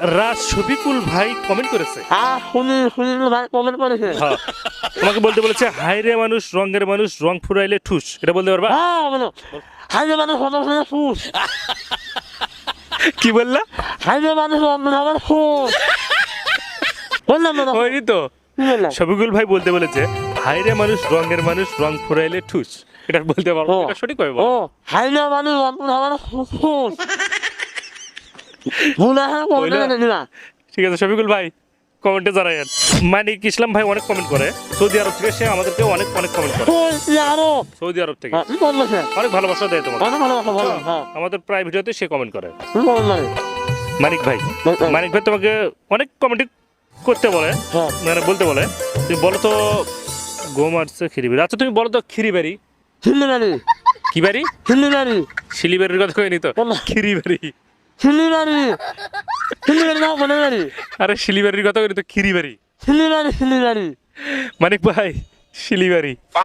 রাজ শফিকুল ভাই কমেন্ট করেছে। হ্যাঁ শুনি শুনি ভাই কমেন্ট করেছে। হ্যাঁ তোমাকে বলতে বলেছে হাইরে মানুষ রঙের মানুষ রং ফুরাইলে ঠুস। এটা বলতে পারবা? হ্যাঁ বলো। মানুষ ফুস কি বললা? হাইলে মানুষ আমার ফুস বললাম না হয়নি তো। শফিকুল ভাই বলতে বলেছে হাইরে মানুষ রঙের মানুষ রং ফুরাইলে ঠুস। এটা বলতে পারব? এটা সঠিক হবে ও হাইলে মানুষ অন্য আমার ফুস ঠিক আছে শফিকুল ভাই কমেন্টে মানিক ইসলাম ভাই অনেক কমেন্ট করে। সৌদি আরব থেকে সে আমাদেরকে অনেক অনেক কমেন্ট করে। Saudi Arab. থেকে। হ্যাঁ অনেক ভালোবাসা দেয় বলো হ্যাঁ। আমাদের প্রায় ভিডিওতে সে কমেন্ট করে। মানিক ভাই। মানিক ভাই তোমাকে অনেক কমেন্ট করতে বলে। হ্যাঁ। মানে বলতে বলে। তুমি বলো তো গম আসছে খিরিবাড়ি। আচ্ছা তুমি বলো তো খিরিবাড়ি? হিলিবাড়ি কি বাড়ি শিলিবাড়ির কথা কইনি তো। খিরিবাড়ি। হিলিবাড়ি হিলিবাড়ি না বলে বাড়ি আরে শিলিবাড়ির কথা কইনি তো খিরিবাড়ি। মানিক ভাই শিলিবাড়ি